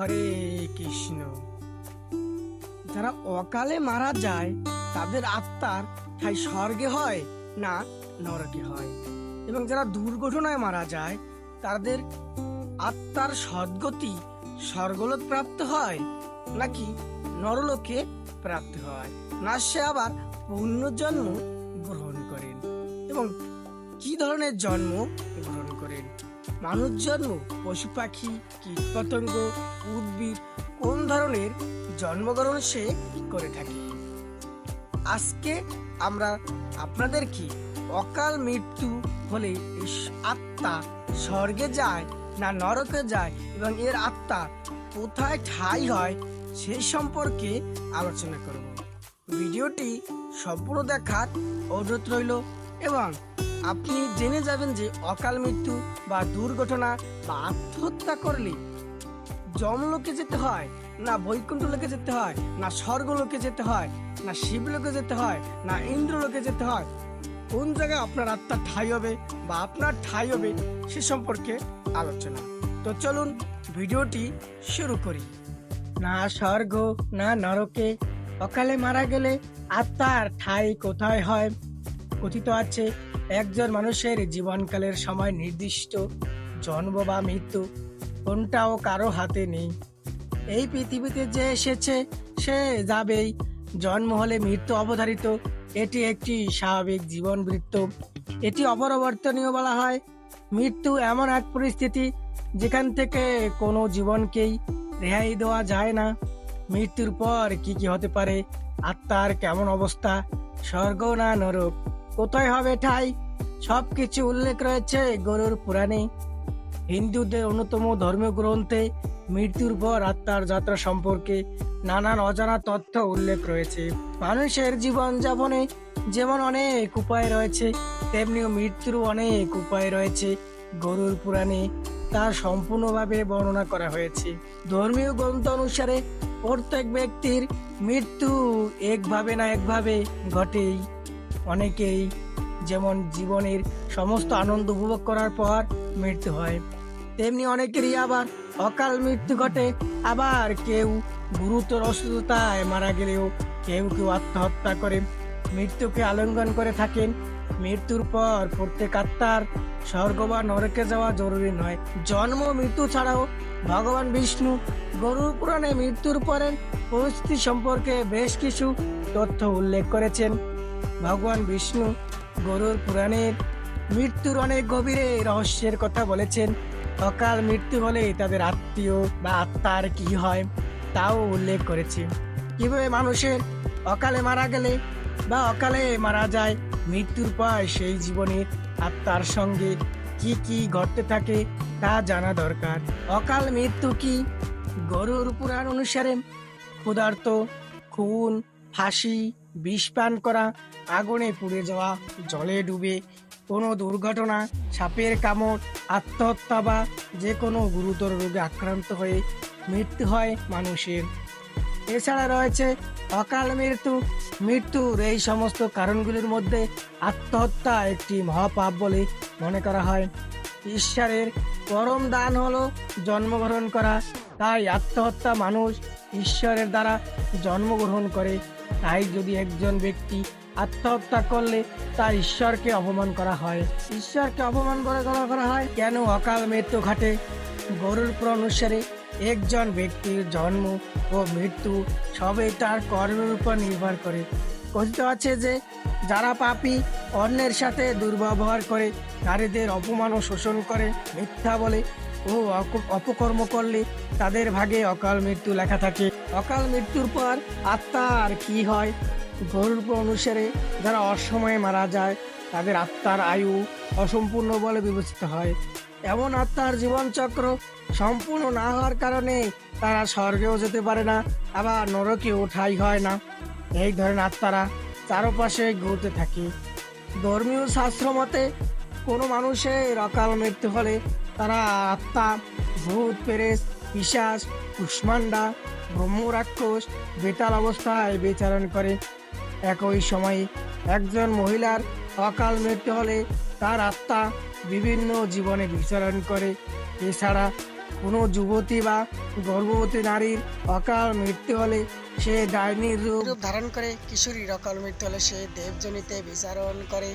হরে কৃষ্ণ। যারা অকালে মারা যায়, তাদের আত্মার ঠাই স্বর্গে হয় না নরকে হয়। এবং যারা দুর্ঘটনায় মারা যায়, তাদের আত্মার সদ্গতি স্বর্গলোক প্রাপ্ত হয় নাকি নরলোকে প্রাপ্ত হয়? না সে আবার পুণ্যজন্ম গ্রহণ করেন। এবং কি ধরনের জন্ম গ্রহণ করেন? মানুষ জন্ম পশু পাখি কীট পতঙ্গ উদ্ভিদ, কোন ধরনের জন্মগ্রহণ সে করে থাকে? আজকে আমরা আপনাদেরকে অকাল মৃত্যু হলে আত্মা স্বর্গে যায় না নরকে যায় এবং এর আত্মা কোথায় ঠাই হয় সেই সম্পর্কে আলোচনা করব। ভিডিওটি সম্পূর্ণ দেখার অনুরোধ রইল এবং আপনি জেনে যাবেন যে অকাল মৃত্যু বা দুর্ঘটনা বা আত্মহত্যা করলে যমলোকে যেতে হয়, না বৈকুণ্ঠ লোকে যেতে হয়, না স্বর্গলোকে যেতে হয়, না শিবলোকে যেতে হয়, না ইন্দ্রলোকে যেতে হয়, কোন জায়গায় আপনার আত্মার ঠাই হবে বা আপনার ঠাই হবে সে সম্পর্কে আলোচনা। তো চলুন ভিডিওটি শুরু করি। না স্বর্গ, না নরকে, অকালে মারা গেলে আত্মার ঠাই কোথায় হয়? কথিত আছে একজন মানুষের জীবনকালের সময় নির্দিষ্ট জন্ম বা মৃত্যু কোনটাও কারও হাতে নেই। এই পৃথিবীতে যে এসেছে, সে যাবেই। জন্ম হলে মৃত্যু অবধারিত। এটি একটি স্বাভাবিক জীবন বৃত্ত। এটি অপরিবর্তনীয় বলা হয়। মৃত্যু এমন এক পরিস্থিতি যেখান থেকে কোনো জীবনকেই রেহাই দেওয়া যায় না। মৃত্যুর পর কি কি হতে পারে, আত্মার কেমন অবস্থা, স্বর্গ না নরক কোথায় হবে ঠাই? সবকিছু উল্লেখ রয়েছে গরুর পুরাণে। হিন্দুদের অন্যতম ধর্মীয় গ্রন্থে মৃত্যুর পর আত্মার যাত্রা সম্পর্কে নানান অজানা তথ্য উল্লেখ রয়েছে। মানুষের জীবন যাপনে যেমন অনেক উপায় রয়েছে, তেমনিও মৃত্যুর অনেক উপায় রয়েছে গরুর পুরাণে। তা সম্পূর্ণভাবে বর্ণনা করা হয়েছে। ধর্মীয় গ্রন্থ অনুসারে প্রত্যেক ব্যক্তির মৃত্যু একভাবে না একভাবে ঘটেই। অনেকেই যেমন জীবনের সমস্ত আনন্দ উপভোগ করার পর মৃত্যু হয়, তেমনি অনেকেরই আবার অকাল মৃত্যু ঘটে। আবার কেউ গুরুতর অসুস্থতায় মারা গেলেও কেউ কেউ আত্মহত্যা করে, মৃত্যুকে আলিঙ্গন করে থাকেন। মৃত্যুর পর প্রত্যেক আত্মার স্বর্গ বা নরকে যাওয়া জরুরি নয়। জন্ম, মৃত্যু ছাড়াও ভগবান বিষ্ণু গরুর পুরাণে মৃত্যুর পরের পরিস্থিতি সম্পর্কে বেশ কিছু তথ্য উল্লেখ করেছেন। ভগবান বিষ্ণু গরুর পুরাণের মৃত্যুর অনেক গভীরে রহস্যের কথা বলেছেন। অকাল মৃত্যু হলে তাদের আত্মীয় বা আত্মার কি হয় তাও উল্লেখ করেছে। কীভাবে মানুষের অকালে মারা গেলে বা অকালে মারা যায়, মৃত্যুর পর সেই জীবনের আত্মার সঙ্গে কি কি ঘটতে থাকে তা জানা দরকার। অকাল মৃত্যু কি গরুর পুরাণ অনুসারে ক্ষুধার্ত খুন, ফাঁসি বিষ পান করা, আগুনে পুড়ে যাওয়া, জলে ডুবে কোনো দুর্ঘটনা, সাপের কামড়, আত্মহত্যা বা যে কোনো গুরুতর রোগে আক্রান্ত হয়ে মৃত্যু হয় মানুষের। এছাড়া রয়েছে অকাল মৃত্যু। মৃত্যুর এই সমস্ত কারণগুলির মধ্যে আত্মহত্যা একটি মহাপাপ বলে মনে করা হয়। ঈশ্বরের পরম দান হলো জন্মগ্রহণ করা। তাই আত্মহত্যা মানুষ ঈশ্বরের দ্বারা জন্মগ্রহণ করে। তাই যদি একজন ব্যক্তি আত্মহত্যা করলে তা ঈশ্বরকে অপমান করা হয়। ঈশ্বরকে অপমান করে করা করা হয়? কেন অকাল মৃত্যু ঘটে? গরুর পুরাণ অনুসারে একজন ব্যক্তির জন্ম ও মৃত্যু সবই তার কর্মের উপর নির্ভর করে। কথিত আছে যে, যারা পাপী অন্যের সাথে দুর্ব্যবহার করে, নারীদের অপমান ও শোষণ করে, মিথ্যা বলে ও অপকর্ম করলে তাদের ভাগে অকাল মৃত্যু লেখা থাকে। অকাল মৃত্যুর পর আত্মার কি হয়? গরুর অনুসারে যারা অসময়ে মারা যায়, তাদের আত্মার আয়ু অসম্পূর্ণ বলে বিবেচিত হয়। এমন আত্মার জীবনচক্র সম্পূর্ণ না হওয়ার কারণে তারা স্বর্গেও যেতে পারে না, আবার নরকেও ঠাই হয় না। এই ধরনের আত্মারা চারপাশে ঘুরতে থাকে। ধর্মীয় শাস্ত্র মতে কোনো মানুষের অকাল মৃত্যু হলে তারা আত্মা, ভূত, পেরেস পিসাস কুষ্মান্ডা ব্রহ্ম রাক্ষস বেতাল অবস্থায় বিচারণ করে। একই সময়ে একজন মহিলার অকাল মৃত্যু হলে তার আত্মা বিভিন্ন জীবনে বিচরণ করে। এছাড়া কোনো যুবতী বা গর্ভবতী নারীর অকাল মৃত্যু হলে সে ডাইনির রূপ ধারণ করে। কিশোরীর অকাল মৃত্যু হলে সে দেবজনিতে বিচারণ করে।